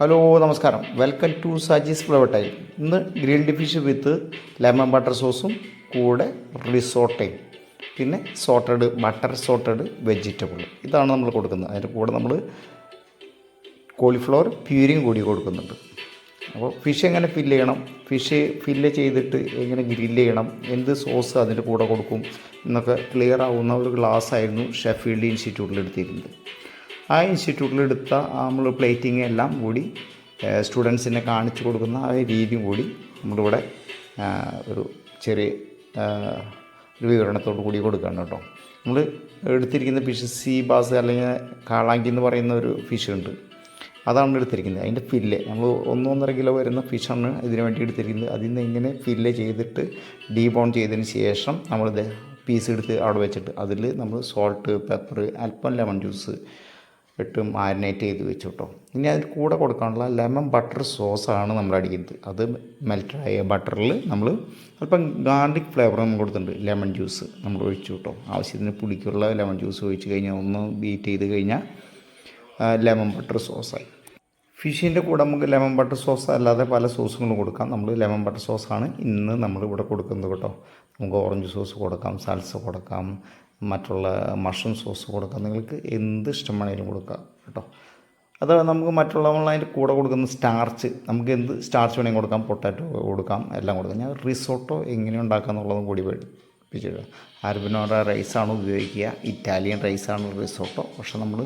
Hello നമസ്കാരം. Welcome to Saji's flower time ഇന്ന് green fish with lemon butter സോസും കൂടെ റിസോട്ടയും പിന്നെ സോട്ടഡ് ബട്ടർ സോട്ടഡ് വെജിറ്റബിൾ. ഇതാണ് നമ്മൾ കൊടുക്കുന്നത്. അതിന്റെ കൂടെ നമ്മൾ കോളിഫ്ലവർ പ്യൂരിയും കൂടി കൊടുക്കുന്നുണ്ട്. അപ്പോൾ ഫിഷ് എങ്ങനെ ഫില്ല് ചെയ്യണം? ഫിഷ് ഫില്ല് ചെയ്തിട്ട് എങ്ങനെ ഗ്രില്ല് ചെയ്യണം? എന്ത് സോസ് അതിന്റെ കൂടെ കൊടുക്കും? എന്നൊക്കെ ക്ലിയർ ആവുന്ന ഒരു ക്ലാസ് ആയിരുന്നു ഷെഫീൽഡ് ഇൻസ്റ്റിറ്റ്യൂട്ടിൽ എടുത്തിരുന്നത് ആ ഇൻസ്റ്റിറ്റ്യൂട്ടിൽ എടുത്ത നമ്മൾ പ്ലേറ്റിംഗ് എല്ലാം കൂടി സ്റ്റുഡൻസിനെ കാണിച്ചു കൊടുക്കുന്ന ആ രീതിയും കൂടി നമ്മളിവിടെ ഒരു ചെറിയ ഒരു വിവരണത്തോടു കൂടി കൊടുക്കുകയാണ് കേട്ടോ. നമ്മൾ എടുത്തിരിക്കുന്ന ഫിഷ് സി ബാസ് അല്ലെങ്കിൽ കാളാങ്കി എന്ന് പറയുന്ന ഒരു ഫിഷ് ഉണ്ട്. അതാണ് എടുത്തിരിക്കുന്നത്. അതിന്റെ ഫില്ല് നമ്മൾ ഒന്നൊന്നര കിലോ വരുന്ന ഫിഷാണ് ഇതിന് വേണ്ടി എടുത്തിരിക്കുന്നത്. അതിൽ നിന്ന് ഇങ്ങനെ ഫില്ല് ചെയ്തിട്ട് ഡീബോൺ ചെയ്തതിന് ശേഷം നമ്മളിത് പീസ് എടുത്ത് അവിടെ വെച്ചിട്ട് അതിൽ നമ്മൾ സോൾട്ട് പെപ്പർ അല്പം ലെമൺ ജ്യൂസ് ഇട്ട് മാരിനേറ്റ് ചെയ്ത് വെച്ചു കേട്ടോ ഇനി അതിൽ കൂടെ കൊടുക്കാനുള്ള ലെമൺ ബട്ടർ സോസാണ് നമ്മൾ അടിക്കുന്നത്. അത് മെൽറ്റായ ബട്ടറിൽ നമ്മൾ അല്പം ഗാർലിക് ഫ്ലേവർ നമ്മൾ കൊടുത്തിട്ടുണ്ട്. ലെമൺ ജ്യൂസ് നമ്മൾ ഒഴിച്ചു കേട്ടോ. ആവശ്യത്തിന് പുളിക്കുള്ള ലെമൺ ജ്യൂസ് ഒഴിച്ച് കഴിഞ്ഞാൽ ഒന്ന് ബീറ്റ് ചെയ്ത് കഴിഞ്ഞാൽ ലെമൺ ബട്ടർ സോസായി. ഫിഷിന്റെ കൂടെ നമുക്ക് ലെമൺ ബട്ടർ സോസ് അല്ലാതെ പല സോസുകളും കൊടുക്കാം. നമ്മൾ ലെമൺ ബട്ടർ സോസാണ് ഇന്ന് നമ്മൾ ഇവിടെ കൊടുക്കുന്നത് കേട്ടോ. നമുക്ക് ഓറഞ്ച് സോസ് കൊടുക്കാം സാൽസ കൊടുക്കാം മറ്റുള്ള മഷ്റൂം സോസ് കൊടുക്കാം. നിങ്ങൾക്ക് എന്ത് ഇഷ്ടം വേണമെങ്കിലും കൊടുക്കാം കേട്ടോ. അത് നമുക്ക് മറ്റുള്ള അതിന്റെ കൂടെ കൊടുക്കുന്ന സ്റ്റാർച്ച് നമുക്ക് എന്ത് സ്റ്റാർച്ച് വേണമെങ്കിൽ കൊടുക്കാം പൊട്ടാറ്റോ കൊടുക്കാം എല്ലാം കൊടുക്കാം. ഞാൻ റിസോട്ടോ എങ്ങനെ ഉണ്ടാക്കുക എന്നുള്ളതും കൂടി പഠിപ്പിച്ചിട്ട് അർബിനോറ റൈസാണ് ഉപയോഗിക്കുക ഇറ്റാലിയൻ റൈസാണ് റിസോട്ടോ പക്ഷെ നമ്മൾ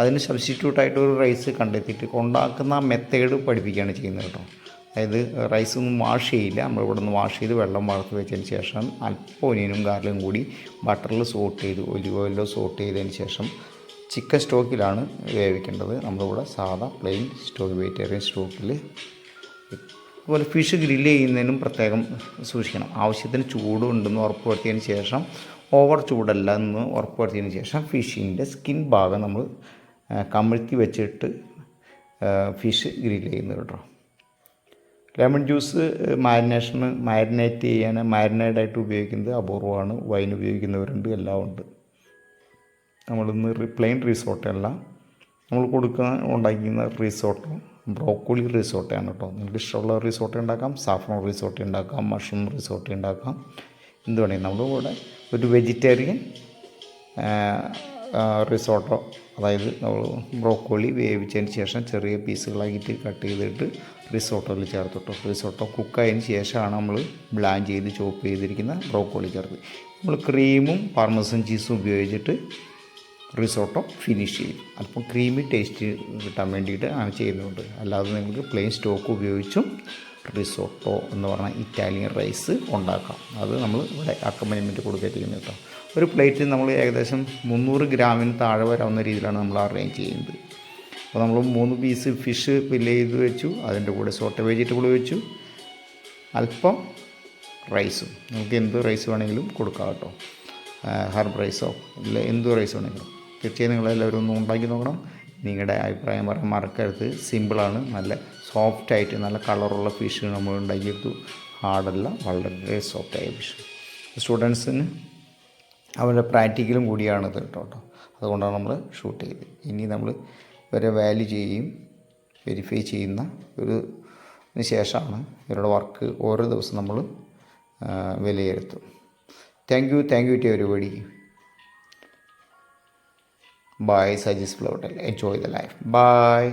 അതിന് സബ്സ്റ്റിറ്റ്യൂട്ടായിട്ട് ഒരു റൈസ് കണ്ടെത്തിയിട്ട് ഉണ്ടാക്കുന്ന മെത്തേഡ് പഠിപ്പിക്കുകയാണ് ചെയ്യുന്നത് കേട്ടോ. അതായത് റൈസ് ഒന്നും വാഷ് ചെയ്യില്ല. നമ്മൾ ഇവിടെ നിന്ന് വാഷ് ചെയ്ത് വെള്ളം വളർത്തി വെച്ചതിന് ശേഷം അല്പം ഒനിയനും ഗാർലിക്കും കൂടി ബട്ടറിൽ സോട്ട് ചെയ്ത് ഒലിവ് ഓയിലോ സോട്ട് ചെയ്തതിന് ശേഷം ചിക്കൻ സ്റ്റോക്കിലാണ് വേവിക്കേണ്ടത്. നമ്മളിവിടെ സാധാ പ്ലെയിൻ സ്റ്റോക്ക് വെജിറ്റേറിയൻ സ്റ്റോക്കിൽ അതുപോലെ ഫിഷ് ഗ്രില്ല് ചെയ്യുന്നതിനും പ്രത്യേകം സൂക്ഷിക്കണം. ആവശ്യത്തിന് ചൂടുണ്ടെന്ന് ഉറപ്പുവരുത്തിയതിന് ശേഷം ഓവർ ചൂടല്ല എന്ന് ഉറപ്പുവരുത്തിയതിന് ശേഷം ഫിഷിന്റെ സ്കിൻ ഭാഗം നമ്മൾ കമിഴ്ത്തി വെച്ചിട്ട് ഫിഷ് ഗ്രില്ല് ചെയ്യുന്നത് കേട്ടോ. ലെമൺ ജ്യൂസ് മാരിനേഷന് മാരിനേറ്റ് ചെയ്യാൻ മാരിനേഡായിട്ട് ഉപയോഗിക്കുന്നത് അപൂർവമാണ്. വൈൻ ഉപയോഗിക്കുന്നവരുണ്ട് എല്ലാം ഉണ്ട്. നമ്മളിന്ന് പ്ലെയിൻ റിസോർട്ടല്ല. നമ്മൾ കൊടുക്കുന്ന ഉണ്ടാക്കുന്ന റിസോർട്ട് ബ്രോക്കോളി റിസോർട്ടാണ് കേട്ടോ. നിങ്ങൾക്ക് ഇഷ്ടമുള്ള റിസോർട്ട് ഉണ്ടാക്കാം സാഫ്രോൺ റിസോർട്ട് ഉണ്ടാക്കാം മഷ്റൂം റിസോർട്ട് ഉണ്ടാക്കാം. എന്ത് വേണമെങ്കിൽ നമ്മളിവിടെ ഒരു വെജിറ്റേറിയൻ റിസോർട്ടോ അതായത് നമ്മൾ ബ്രോക്കോളി വേവിച്ചതിന് ശേഷം ചെറിയ പീസുകളാക്കിയിട്ട് കട്ട് ചെയ്തിട്ട് റിസോട്ടോയിൽ ചേർത്തിട്ടോ റിസോർട്ടോ കുക്കായതിന് ശേഷമാണ് നമ്മൾ ബ്ലാൻ ചെയ്ത് ചോപ്പ് ചെയ്തിരിക്കുന്ന ബ്രോക്കോളി ചേർത്ത്. നമ്മൾ ക്രീമും പാർമസൻ ചീസും ഉപയോഗിച്ചിട്ട് റിസോട്ടോ ഫിനിഷ് ചെയ്യും. അല്പം ക്രീമി ടേസ്റ്റ് കിട്ടാൻ വേണ്ടിയിട്ട് ആണ് ചെയ്യുന്നുണ്ട് അല്ലാതെ നിങ്ങൾക്ക് പ്ലെയിൻ സ്റ്റോക്ക് ഉപയോഗിച്ചും റിസോട്ടോ എന്ന് പറഞ്ഞ ഇറ്റാലിയൻ റൈസ് ഉണ്ടാക്കാം. അത് നമ്മൾ ഇവിടെ അക്കമ്പനിമെന്റ് കൊടുക്കുക കേട്ടോ. ഒരു പ്ലേറ്റിൽ നമ്മൾ ഏകദേശം മുന്നൂറ് ഗ്രാമിന് താഴെ വരാവുന്ന രീതിയിലാണ് നമ്മൾ അറേഞ്ച് ചെയ്യുന്നത്. അപ്പോൾ നമ്മൾ മൂന്ന് പീസ് ഫിഷ് ഫില്ല് ചെയ്ത് വെച്ചു അതിന്റെ കൂടെ സോട്ട വെജിറ്റബിൾ വെച്ചു അല്പം റൈസും നമുക്ക് എന്ത് റൈസ് വേണമെങ്കിലും കൊടുക്കാം കേട്ടോ. ഹർബ് റൈസോ ഇല്ല എന്ത് റൈസ് വേണമെങ്കിലും. തീർച്ചയായും നിങ്ങളെല്ലാവരും ഒന്ന് ഉണ്ടാക്കി നോക്കണം. നിങ്ങളുടെ അഭിപ്രായം പറയാൻ മറക്കരുത്. സിമ്പിളാണ് നല്ല സോഫ്റ്റ് ആയിട്ട് നല്ല കളറുള്ള ഫിഷ് നമ്മൾ ഉണ്ടാക്കിയെടുത്തു. ഹാർഡല്ല വളരെ സോഫ്റ്റായ ഫിഷ് സ്റ്റുഡൻസിന് അവരുടെ പ്രാക്ടിക്കലും കൂടിയാണ് കേട്ടോ കേട്ടോ. അതുകൊണ്ടാണ് നമ്മൾ ഷൂട്ട് ചെയ്തത്. ഇനി നമ്മൾ ഇവരെ വാല്യൂ ചെയ്യുകയും വെരിഫൈ ചെയ്യുന്ന ഒരു ശേഷമാണ് ഇവരുടെ വർക്ക് ഓരോ ദിവസം നമ്മൾ വിലയിരുത്തും thank you thank you to everybody bye Saji's floatel enjoy the life bye